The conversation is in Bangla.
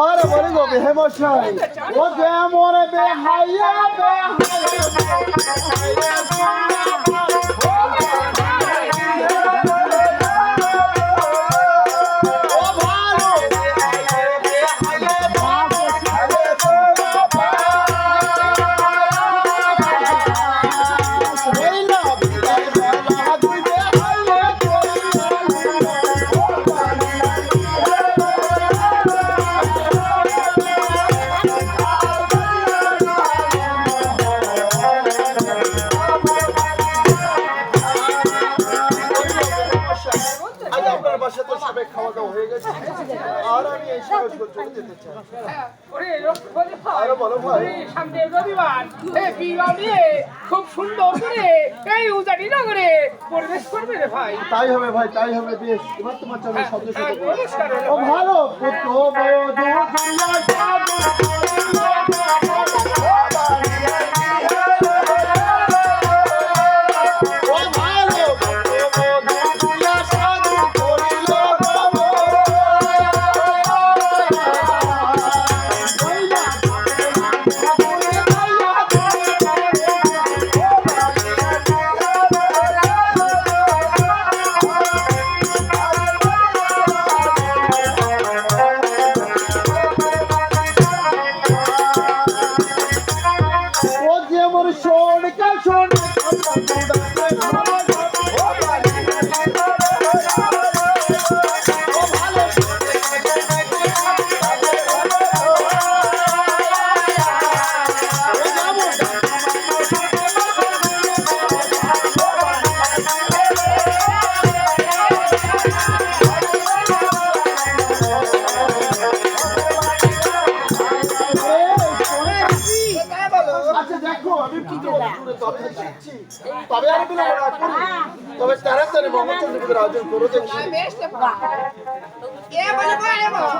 আর বলি গো বেহে মশাই ও যেমন বেহাইয়া আজ খাওয়া দাওয়া হয়ে গেছে। আর আমি এই সময় চলে যেতে চাই। ওরে রক্ষপতি ভাই, আরে বলো ভাই। সামনে রবিবার। এই বিবাহ নিয়ে খুব সুন্দর করে এই উজানি নগরে পরিবেশ করবে রে ভাই। তাই হবে ভাই তাই হবে বেশ। এবার তোমার চলে শব্দ হ্যাঁ, ভাই। ভালো পুত্র Oh, আমি পুজো করে তবে শিখছি। তবে আর বিলম্ব না করি তবে তাড়াতাড়ি মহাচন্দ্রপুরের আয়োজন করে দেখি এ বলে বলে বলে।